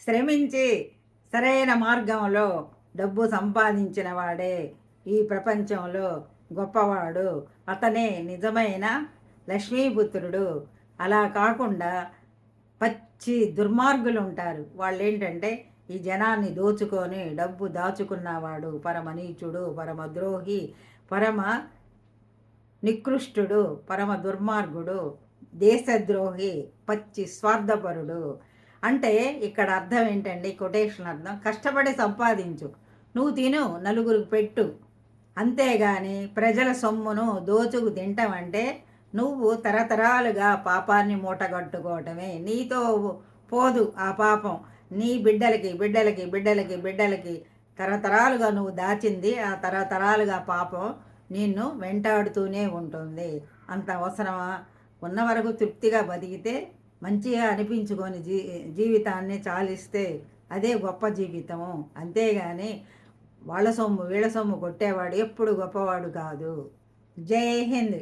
శ్రమించి సరైన మార్గంలో డబ్బు సంపాదించిన వాడే ఈ ప్రపంచంలో గొప్పవాడు. అతనే నిజమైన లక్ష్మీపుత్రుడు. అలా కాకుండా పచ్చి దుర్మార్గులు ఉంటారు వాళ్ళు ఏంటంటే ఈ జనాన్ని దోచుకొని డబ్బు దాచుకున్నవాడు పరమ నీచుడు పరమ ద్రోహి పరమ నికృష్టుడు పరమ దుర్మార్గుడు దేశద్రోహి పచ్చి స్వార్థపరుడు. అంటే ఇక్కడ అర్థం ఏంటండి? కొటేషన్ అర్థం. కష్టపడి సంపాదించు. నువ్వు తిను నలుగురికి పెట్టు. అంతేగాని ప్రజల సొమ్మును దోచుకు తింటామంటే నువ్వు తరతరాలుగా పాపాన్ని మూటగట్టుకోవటమే. నీతో పోదు ఆ పాపం. నీ బిడ్డలకి బిడ్డలకి బిడ్డలకి బిడ్డలకి తరతరాలుగా నువ్వు దాచింది ఆ తరతరాలుగా పాపం నిన్ను వెంటాడుతూనే ఉంటుంది. అంత అవసరమా? ఉన్న వరకు తృప్తిగా బతికితే మంచిగా అనిపించుకొని జీ జీవితాన్ని చాలిస్తే అదే గొప్ప జీవితము. అంతేగాని వాళ్ళ సొమ్ము వీళ్ళ సొమ్ము కొట్టేవాడు ఎప్పుడు గొప్పవాడు కాదు. జై హింద్.